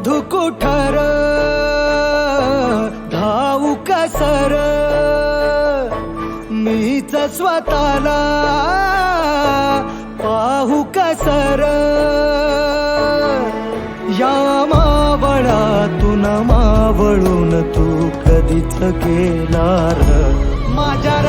मधुकुठर धाऊ धावू कसर मीच स्वतःला पाहू कसर या मावळातून मावळून तू कधीच गेलार माझ्या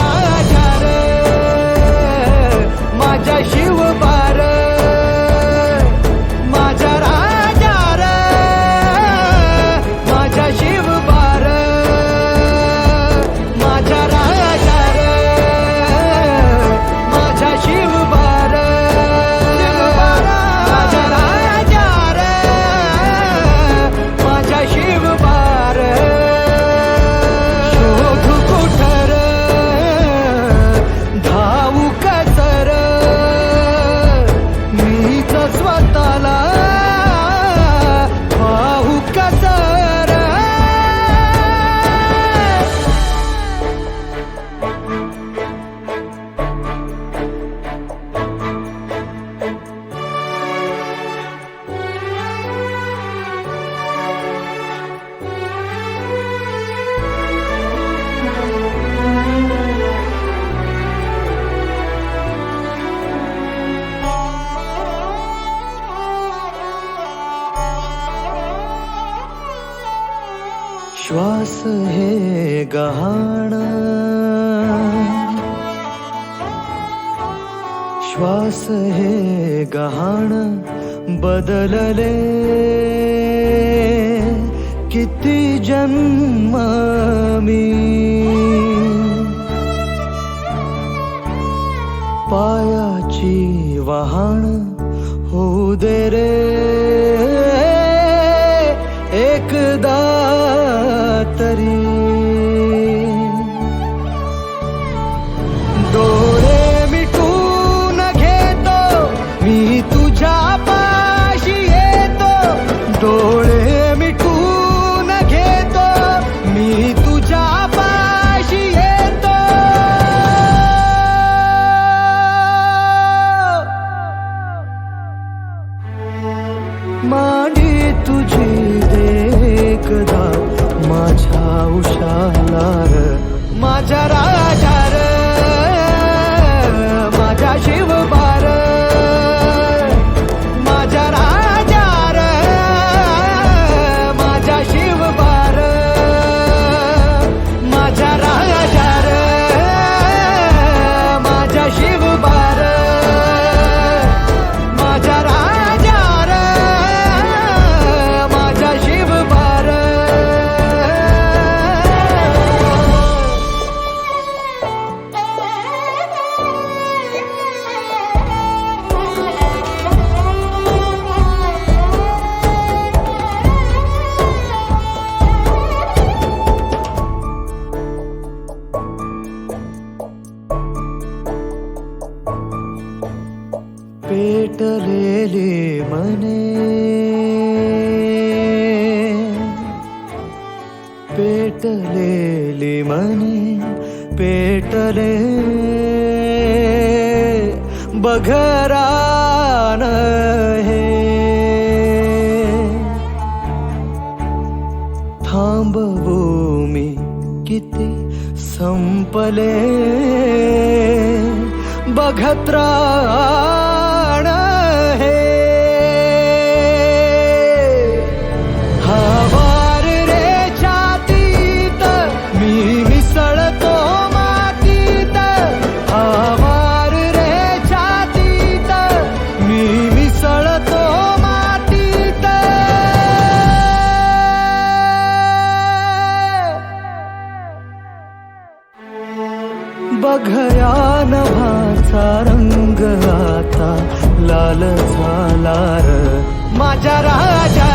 श्वास हे गहाण. श्वास हे गहाण बदलले. किती जन्म मी पायाची वहाण होऊ दे रे. माडी तुझी देखदा माझ्या उशाला र. माझ्या रा पेटलेले मने. पेटलेले मने पेटले बघरान हे. थांबवू मी किती संपले. बघत्रा बघया नभाचा रंग आता लाल झाला र माझ्या राजा